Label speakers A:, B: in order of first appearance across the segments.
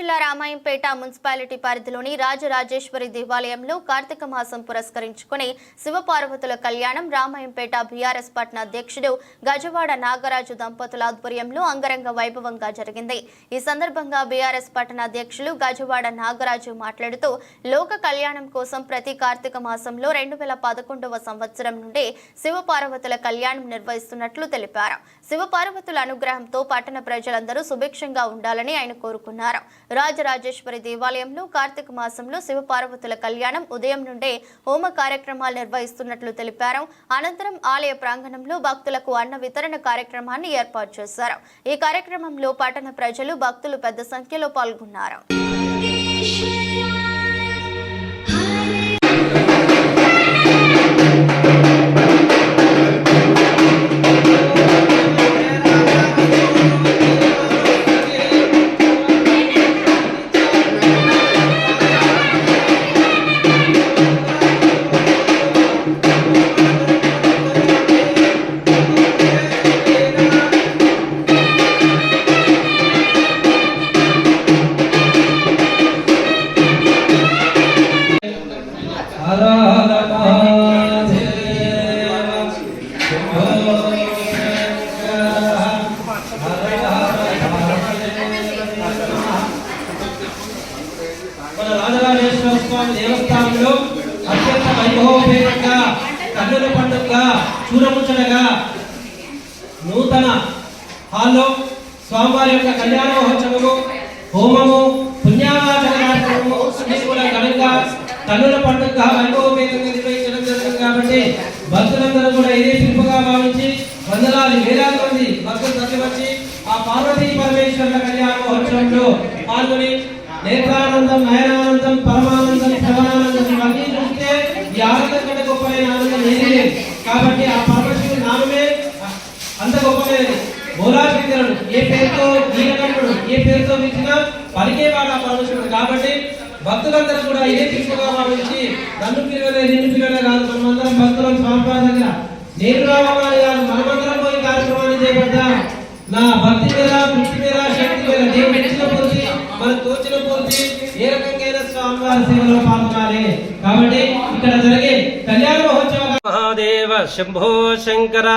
A: జిల్లా రామాయంపేట మున్సిపాలిటీ పరిధిలోని రాజరాజేశ్వరి దేవాలయంలో కార్తీక మాసం పురస్కరించుకుని శివపార్వతుల కళ్యాణం రామాయంపేట బీఆర్ఎస్ పట్న అధ్యక్షుడు గజవాడ నాగరాజు దంపతుల ఆధ్వర్యంలో అంగరంగ వైభవంగా జరిగింది. ఈ సందర్భంగా బీఆర్ఎస్ పట్టణ అధ్యక్షులు గజవాడ నాగరాజు మాట్లాడుతూ లోక కళ్యాణం కోసం ప్రతి కార్తీక మాసంలో రెండు వేల పదకొండవ సంవత్సరం నుండి శివపార్వతుల కళ్యాణం నిర్వహిస్తున్నట్లు తెలిపారు. శివపార్వతుల అనుగ్రహంతో పట్టణ ప్రజలందరూ సుభిక్షంగా ఉండాలని ఆయన కోరుకున్నారు. రాజరాజేశ్వరి దేవాలయంలో కార్తీక మాసంలో శివపార్వతుల కళ్యాణం ఉదయం నుండే హోమ కార్యక్రమాలు నిర్వహిస్తున్నట్లు తెలిపారు. అనంతరం ఆలయ ప్రాంగణంలో భక్తులకు అన్న వితరణ కార్యక్రమాన్ని ఏర్పాటు చేశారు. ఈ కార్యక్రమంలో పట్టణ ప్రజలు భక్తులు పెద్ద సంఖ్యలో పాల్గొన్నారు.
B: మన రాజరాజేశ్వర స్వామి దేవస్థానంలో అత్యంత వైభవోపేతంగా కన్నుల పండుగగా చూడముచ్చటగా నూతన హాల్లో స్వామివారి యొక్క కళ్యాణ మహోత్సవము హోమము పుణ్యావాచన కార్యక్రమము అన్ని కూడా ఘనంగా కన్నుల పండుగ వైభవపేతంగా నిర్వహించడం జరుగుతుంది కాబట్టి భక్తులందరూ కూడా ఇదే శిల్పగా భావించి వందలాది వేలాది మంది భక్తులు తరలివచ్చి ఆ పార్వతీ పరమేశ్వరుల కళ్యాణ మహోత్సవంలో పాల్గొని నేత్రానందం నయనానందం పరమానందం శ్రవణానందం ఇవన్నీ చూస్తే ఈ ఆనందం కంటే గొప్పమైన ఆనందం ఏది కాబట్టి ఆ పరమశివుడి నామే అంత గొప్పమైనది మూలాశంకరుడు ఏ పేరుతో నీలకంఠుడు ఏ పేరుతో పిలిచినా పలికేవాడు ఆ పరమశివుడు. కాబట్టి భక్తులందరూ కూడా ఇదే తీసుకుగా భావించి నన్ను పిలువలే నిన్ను పిలువలే కాదు. మనమందరం భక్తులం సాంప్రదాయంగా నేను రావాలి కాదు మనమందరం పోయి కార్యక్రమాన్ని చేపడతాం. నా భక్తి మీద వృత్తి మీద శక్తి మీద నేను ఇచ్చిన మన తోచిన పూర్తి ఏ రకంగా స్వామివారి సేవలో పాల్గొనాలి. కాబట్టి ఇక్కడ జరిగే కళ్యాణ మహోత్సవ మహాదేవ శంభో శంకర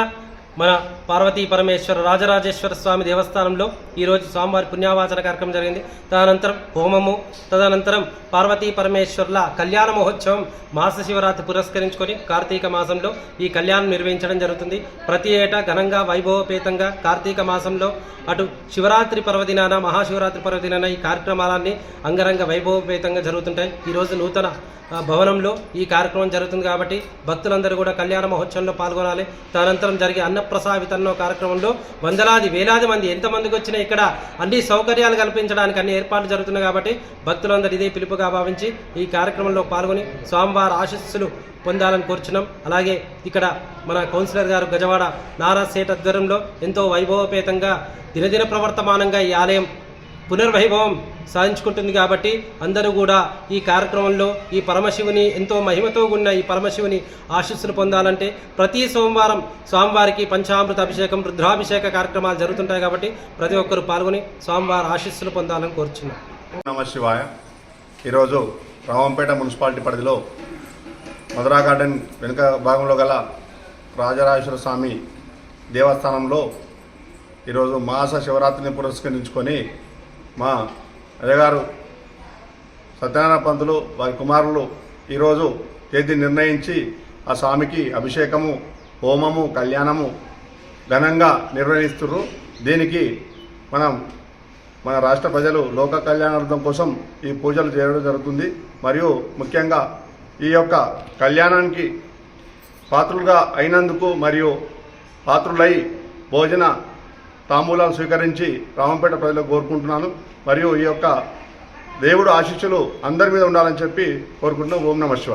B: మన పార్వతీ పరమేశ్వర రాజరాజేశ్వర స్వామి దేవస్థానంలో ఈరోజు స్వామివారి పుణ్యావాచన కార్యక్రమం జరిగింది. తదనంతరం హోమము తదనంతరం పార్వతీ పరమేశ్వరుల కళ్యాణ మహోత్సవం మాస శివరాత్రి పురస్కరించుకొని కార్తీక మాసంలో ఈ కళ్యాణం నిర్వహించడం జరుగుతుంది. ప్రతి ఏటా ఘనంగా వైభవపేతంగా కార్తీక మాసంలో అటు శివరాత్రి పర్వదినాన మహాశివరాత్రి పర్వదినాన ఈ కార్యక్రమాలన్నీ అంగరంగ వైభవపేతంగా జరుగుతుంటాయి. ఈరోజు నూతన భవనంలో ఈ కార్యక్రమం జరుగుతుంది కాబట్టి భక్తులందరూ కూడా కళ్యాణ మహోత్సవంలో పాల్గొనాలి. తదనంతరం జరిగే అన్నప్రసాద వితరణ కార్యక్రమంలో వందలాది వేలాది మంది ఎంతమందికి వచ్చినా ఇక్కడ అన్ని సౌకర్యాలు కల్పించడానికి అన్ని ఏర్పాట్లు జరుగుతున్నాయి కాబట్టి భక్తులందరూ ఇదే పిలుపుగా భావించి ఈ కార్యక్రమంలో పాల్గొని స్వామివారి ఆశస్సులు పొందాలని కోరుచున్నాం. అలాగే ఇక్కడ మన కౌన్సిలర్ గారు గజవాడ నారా సేట్ ఆధ్వర్యంలో ఎంతో వైభవపేతంగా దినదిన ప్రవర్తమానంగా ఈ ఆలయం పునర్వైభవం సాధించుకుంటుంది కాబట్టి అందరూ కూడా ఈ కార్యక్రమంలో ఈ పరమశివుని ఎంతో మహిమతో ఉన్న ఈ పరమశివుని ఆశీస్సులు పొందాలంటే ప్రతి సోమవారం స్వామివారికి పంచామృత అభిషేకం రుద్రాభిషేక కార్యక్రమాలు జరుగుతుంటాయి కాబట్టి ప్రతి ఒక్కరు పాల్గొని స్వామివారి ఆశీస్సులు పొందాలని కోరుచున్నాం.
C: నమ శివాయ. ఈరోజు రామంపేట మున్సిపాలిటీ పరిధిలో మధురా గార్డెన్ వెనుక భాగంలో గల రాజరాజేశ్వర స్వామి దేవస్థానంలో ఈరోజు మాస శివరాత్రిని పురస్కరించుకొని మా అయ్యగారు సత్యనారాయణ పంతులు వారి కుమారులు ఈరోజు తేదీ నిర్ణయించి ఆ స్వామికి అభిషేకము హోమము కళ్యాణము ఘనంగా నిర్వహిస్తున్నారు దీనికి మనం మన రాష్ట్ర ప్రజలు లోక కళ్యాణార్థం కోసం ఈ పూజలు చేయడం జరుగుతుంది. మరియు ముఖ్యంగా ఈ యొక్క కళ్యాణానికి పాత్రులుగా అయినందుకు మరియు పాత్రులై భోజన తాంబూలాలు స్వీకరించి రామంపేట ప్రజలకు కోరుకుంటున్నాను. మరియు ఈ యొక్క దేవుడు ఆశీస్సులు అందరి మీద ఉండాలని చెప్పి కోరుకుంటున్నాం ఓం నమ శివాయ.